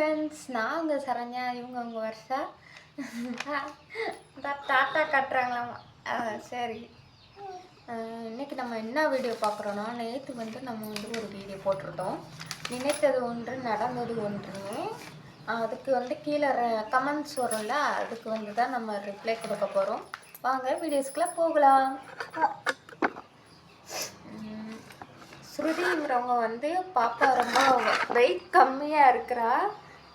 Friends நான் உங்கள் சரண்யா இவங்க உங்கள் வருஷா. தாத்தா கட்டுறாங்களாமா. ஆ, சரி. இன்றைக்கி இன்னைக்கு நம்ம என்ன வீடியோ பார்க்குறோன்னா நேற்று வந்து நம்ம வந்து ஒரு வீடியோ போட்டிருந்தோம். நினைத்தது ஒன்று நடந்தது ஒன்றுன்னு அதுக்கு வந்து கீழே கமெண்ட்ஸ் வரும்ல அதுக்கு வந்து தான் நம்ம ரிப்ளை கொடுக்க போகிறோம் வாங்க வீடியோஸ்க்குள்ளே போகலாம். ஸ்ருதிங்கிறவங்க வந்து பாப்பா ரொம்ப வெயிட் கம்மியாக இருக்கிறா.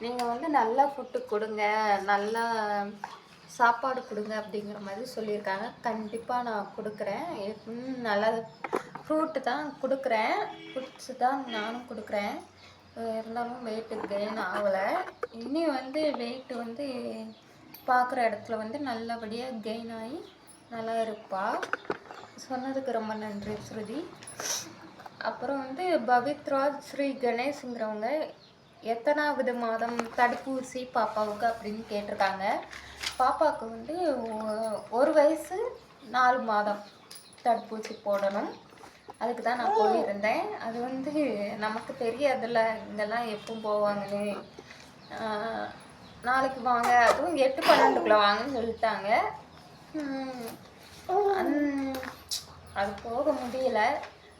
நீங்கள் வந்து நல்லா ஃபுட்டு கொடுங்க நல்லா சாப்பாடு கொடுங்க அப்படிங்கிற மாதிரி சொல்லியிருக்காங்க. கண்டிப்பாக நான் கொடுக்குறேன். நல்லா ஃப்ரூட்டு தான் கொடுக்குறேன். ஃப்ரூட்ஸு தான் நானும் கொடுக்குறேன். இருந்தாலும் வெயிட்டு கெயின் ஆகலை. இனி வந்து வெயிட் வந்து பார்க்குற இடத்துல வந்து நல்லபடியாக கெயின் ஆகி நல்லா இருப்பா. சொன்னதுக்கு ரொம்ப நன்றி ஸ்ருதி. அப்புறம் வந்து பவித்ராஜ் ஸ்ரீ கணேஷ்ங்கிறவங்க எத்தனாவது மாதம் தடுப்பூசி பாப்பாவுக்கு அப்படின்னு கேட்டிருக்காங்க. பாப்பாவுக்கு வந்து ஒரு வயசு நாலு மாதம் தடுப்பூசி போடணும். அதுக்கு தான் நான் போயிருந்தேன். அது வந்து நமக்கு தெரியாதுல்ல இங்கெல்லாம் எப்போ போவாங்கன்னு. நாளைக்கு வாங்க. அதுவும் எட்டு பன்னெண்டுக்குள்ளே வாங்கன்னு சொல்லிட்டாங்க. அந்- அது போக முடியல.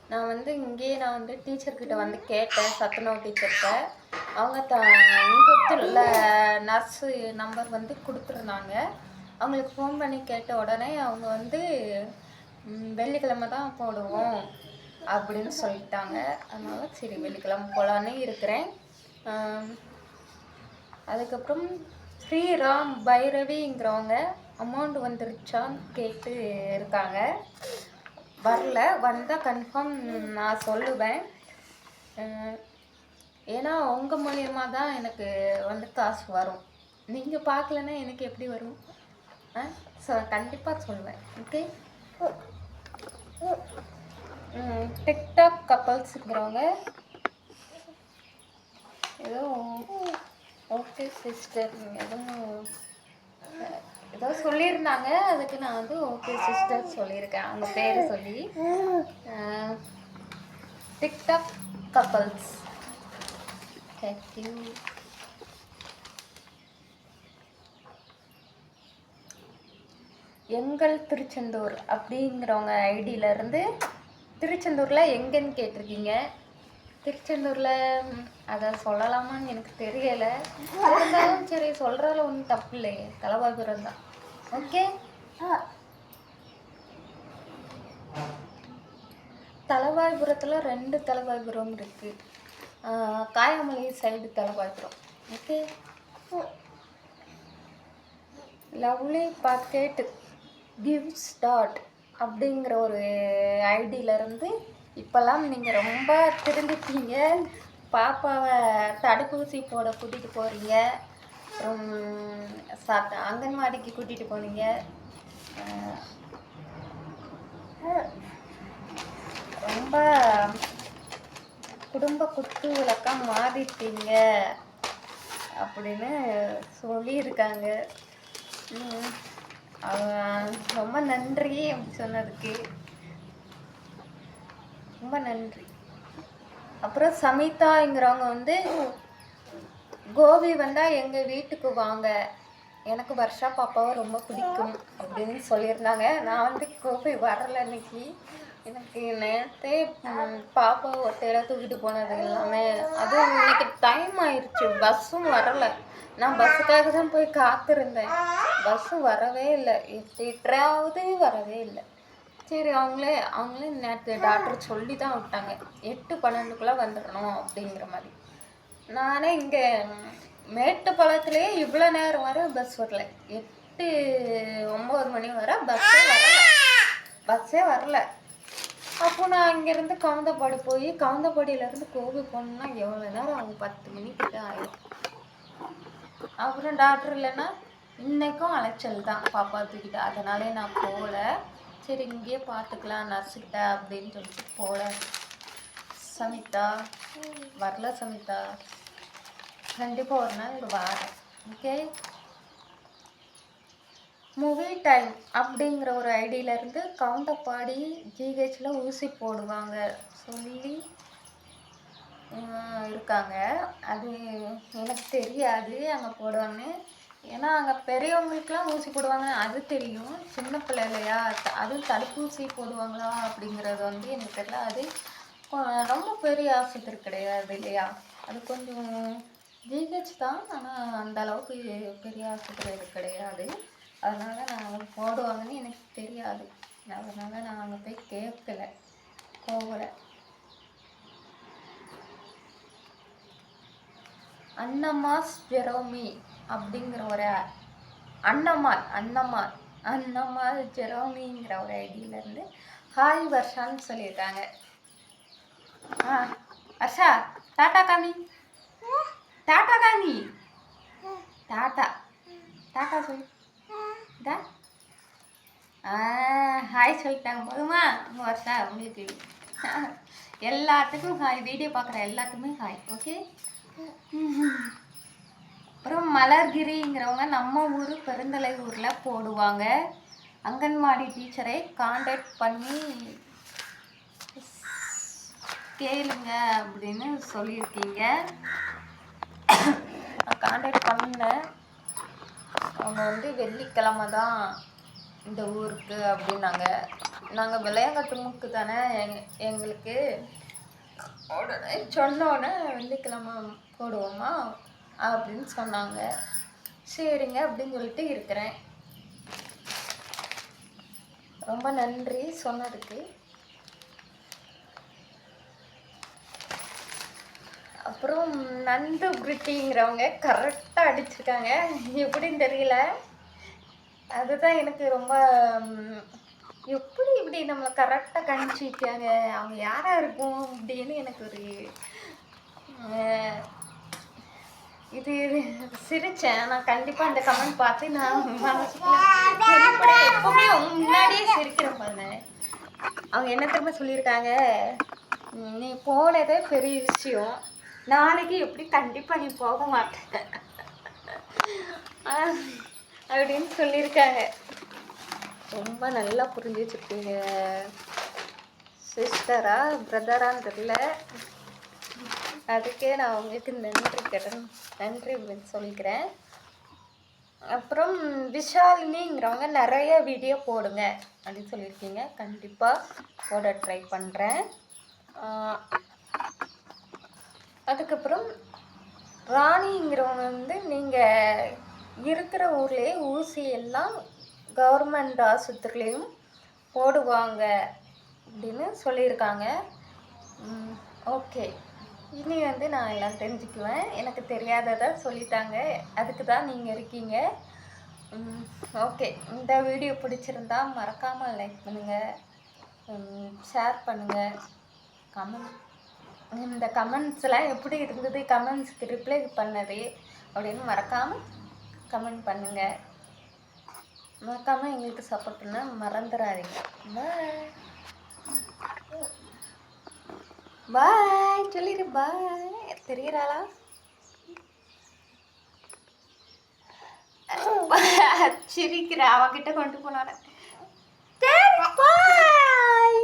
நான் வந்து இங்கேயே நான் வந்து டீச்சர்கிட்ட வந்து கேட்டேன் சத்துணவு டீச்சர்கிட்ட அவங்க த இங்கே உள்ள நர்ஸு நம்பர் வந்து கொடுத்துருந்தாங்க. அவங்களுக்கு ஃபோன் பண்ணி கேட்ட உடனே அவங்க வந்து வெள்ளிக்கிழமை தான் போடுவோம் அப்படின்னு சொல்லிட்டாங்க. அதனால் சரி வெள்ளிக்கிழமை போகலான்னு இருக்கிறேன். அதுக்கப்புறம் ஸ்ரீராம் பைரவிங்கிறவங்க அமௌண்ட் வந்துருச்சான்னு கேட்டு இருக்காங்க. வரல வந்தால் கன்ஃபார்ம் நான் சொல்லுவேன். ஏன்னா உங்கள் மூலியமாக தான் எனக்கு வந்து காசு வரும். நீங்கள் பார்க்கலன்னா எனக்கு எப்படி வரும்? ஆ ஸோ கண்டிப்பாக சொல்லுவேன். ஓகே டிக்டாக் கப்பல்ஸுங்கிறவங்க ஏதோ ஓகே சிஸ்டர் எதுவும் ஏதோ சொல்லியிருந்தாங்க. அதுக்கு நான் வந்து ஓகே சிஸ்டர் சொல்லியிருக்கேன். அவங்க பேர் சொல்லி. டிக்டாக் கப்பல்ஸ் தேங்க்யூ எங்கள் திருச்செந்தூர் அப்படிங்கிறவங்க ஐடியிலேருந்து திருச்செந்தூரில் எங்கேன்னு கேட்டிருக்கீங்க. திருச்செந்தூரில் அதை சொல்லலாமான்னு எனக்கு தெரியலை. இருந்தாலும் சரி சொல்கிறதுல ஒன்றும் தப்பு இல்லையே. தலைவாபுரம் தான். ஓகே? தலைவாய்புரத்தில் ரெண்டு தலைவாய்புரம் இருக்குது Kayamalai side Thalavaipuram okay? Lovely packet give start அப்படிங்கிற ஒரு ஐடியிலேருந்து இப்போல்லாம் நீங்கள் ரொம்ப திரும்பிட்டீங்க பாப்பாவை தடுப்பூசி போட கூட்டிகிட்டு போகிறீங்க அப்புறம் சாப்பிட்ட அங்கன்வாடிக்கு கூட்டிகிட்டு போனீங்க. ரொம்ப குடும்ப குத்து விளக்கம் மாறிட்டீங்க அப்படின்னு சொல்லியிருக்காங்க. அவ- ரொம்ப நன்றி அப்படி சொன்னதுக்கு. ரொம்ப நன்றி. அப்புறம் சமிதாங்கிறவங்க வந்து கோபி வந்தால் எங்கள் வீட்டுக்கு வாங்க. எனக்கு வருஷா பாப்பாவை ரொம்ப பிடிக்கும் அப்படின்னு சொல்லியிருந்தாங்க. நான் வந்து கோபி வரல இன்னைக்கு எனக்கு நேரத்தே பாப்பா ஒத்தையில தூக்கிட்டு போனது எல்லாமே. அதுவும் இன்னைக்கு டைம் ஆயிடுச்சு பஸ்ஸும் வரலை. நான் பஸ்ஸுக்காக தான் போய் காத்திருந்தேன். பஸ்ஸும் வரவே இல்லை. எட்டு வரவே இல்லை. சரி அவங்களே அவங்களே நேற்று டாக்டர் சொல்லி தான் விட்டாங்க. எட்டு பன்னெண்டுக்குள்ளே வந்துடணும் அப்படிங்கிற மாதிரி. நானே இங்கே மேட்டுப்பாளையத்துலேயே இவ்வளோ நேரம் வர பஸ் வரல. எட்டு ஒம்பது மணி வர பஸ்ஸே வரல. பஸ்ஸே வரல. அப்போ நான் இங்கேருந்து கவுந்தப்பாடி போய் கவுந்தப்பாடியிலேருந்து கோபி போனோம்னா எவ்வளோ நேரம் அவங்க பத்து மணிக்கிட்ட ஆயிடும். அப்புறம் டாக்டர் இல்லைன்னா இன்றைக்கும் அலைச்சல் தான் பாப்பா தூக்கிட்டு. அதனாலே நான் போகல. சரி இங்கேயே பார்த்துக்கலாம் நர்ஸுக்கிட்ட அப்படின்னு சொல்லிட்டு போல. சமிதா வரல சமிதா. கண்டிப்பாக ஒரு நாள் வாரேன். ஓகே மூவி டைம் அப்படிங்கிற ஒரு ஐடியிலேருந்து கவுண்டை பாடி ஜிஹெச்சில் ஊசி போடுவாங்க சொல்லி இருக்காங்க. அது எனக்கு தெரியாது. அங்கே போடுவாங்கன்னு ஏன்னா அங்கே பெரியவங்களுக்குலாம் ஊசி போடுவாங்க. அது தெரியும். சின்ன பிள்ளை இல்லையா அதுவும் தடுப்பூசி போடுவாங்களா அப்படிங்கிறது வந்து எனக்கு தெரியல. அது ரொம்ப பெரிய ஆஸ்பத்திரி கிடையாது இல்லையா? அது கொஞ்சம் ஜிஹெச் தான். ஆனால் அந்த அளவுக்கு பெரிய ஆஸ்பத்திரி அது கிடையாது. அதனால் நான் போடுவாங்கன்னு எனக்கு தெரியாது. அதனால் நான் அங்கே போய் கேட்கல. போகலை. அன்னமாஸ் ஜெரோமி. அப்படிங்கிற ஒரு அன்னம்மாள் அன்னம்மாள் அன்னம்மாள் ஜெரோமிங்கிற ஒரு ஐடியிலேருந்து ஹாய் வர்ஷான்னு சொல்லியிருக்காங்க. ஆ வர்ஷா டாட்டா காமி. டாட்டா காமி. டாட்டா டாட்டா சொல்லு. இதா ஆ ஹாய் சொல்லிட்டாங்க. போதுமா? வர்ஷா வருஷா உங்களுக்கு எல்லாத்துக்கும் ஹாய் வீடியோ பார்க்குற எல்லாத்துக்குமே ஹாய் ஓகே அப்புறம் மலர்கிரிங்கிறவங்க நம்ம ஊர் பெருந்தலை ஊரில் போடுவாங்க. அங்கன்வாடி டீச்சரை காண்டாக்ட் பண்ணி கேளுங்க அப்படின்னு சொல்லியிருக்கீங்க. காண்டாக்ட் பண்ணேன் அவங்க வந்து வெள்ளிக்கிழமை தான் இந்த ஊருக்கு அப்படின்னாங்க. நாங்கள் விளையாங்கட்டு முக்கு தானே எங் எங்களுக்கு. உடனே சொன்னோடனே வெள்ளிக்கிழமை போடுவோமா? அப்படின்னு சொன்னாங்க. சரிங்க அப்படின்னு சொல்லிட்டு இருக்கிறேன். ரொம்ப நன்றி சொன்னதுக்கு. அப்புறம் நந்து குருட்டிங்கிறவங்க கரெக்டாக அடிச்சிருக்காங்க. எப்படின்னு தெரியல. அதுதான் எனக்கு ரொம்ப எப்படி இப்படி நம்மளை கரெக்டாக கணிச்சிருக்காங்க அவங்க யாராக இருக்கும் அப்படின்னு எனக்கு ஒரு இது சிரிச்சேன். நான் கண்டிப்பாக அந்த கமெண்ட் பார்த்து நான் மனசுக்குள்ள எப்பவுமே முன்னாடியே சிரிக்கிறேன் பாருங்க. அவங்க என்ன திரும்ப சொல்லியிருக்காங்க? "ம், நீ போனதே பெரிய விஷயம். நாளைக்கு எப்படி கண்டிப்பாக நீ போக மாட்ட ஆஹ், அப்படின்னு சொல்லியிருக்காங்க. ரொம்ப நல்லா புரிஞ்சு வச்சுருக்கீங்க சிஸ்டரா பிரதரான்னு தெரியல. அதுக்கே நான் உங்களுக்கு நன்றி கடன் நன்றி சொல்லிக்கிறேன். அப்புறம் விஷாலினிங்கிறவங்க நிறைய வீடியோ போடுங்க அப்படின்னு சொல்லியிருக்கீங்க. கண்டிப்பாக போட ட்ரை பண்ணுறேன் அதுக்கப்புறம் ராணிங்கிறவங்க வந்து நீங்கள் இருக்கிற ஊர்லேயே ஊசி எல்லாம் கவர்மெண்ட் ஆஸ்பத்திரிலையும் போடுவாங்க அப்படின்னு சொல்லியிருக்காங்க. ஓகே இனி வந்து நான் எல்லாம் தெரிஞ்சுக்குவேன். எனக்கு தெரியாததை சொல்லிட்டாங்க. அதுக்கு தான் நீங்கள் இருக்கீங்க. ஓகே இந்த வீடியோ பிடிச்சிருந்தா மறக்காமல் லைக் பண்ணுங்கள் ஷேர் பண்ணுங்கள் கமெண்ட் இந்த கமெண்ட்ஸ்லாம் எப்படி இருந்தது? கமெண்ட்ஸ்க்கு ரிப்ளை பண்ணது அப்படின்னு மறக்காமல் கமெண்ட் பண்ணுங்கள் மறக்காமல் எங்களுக்கு சப்போர்ட் பண்ண மறந்துடாதீங்க. பாய் பாய் சொல்லிடு பாய் தெரியுறாளா சிரிக்கிற அவகிட்ட கொண்டு போனான பாய்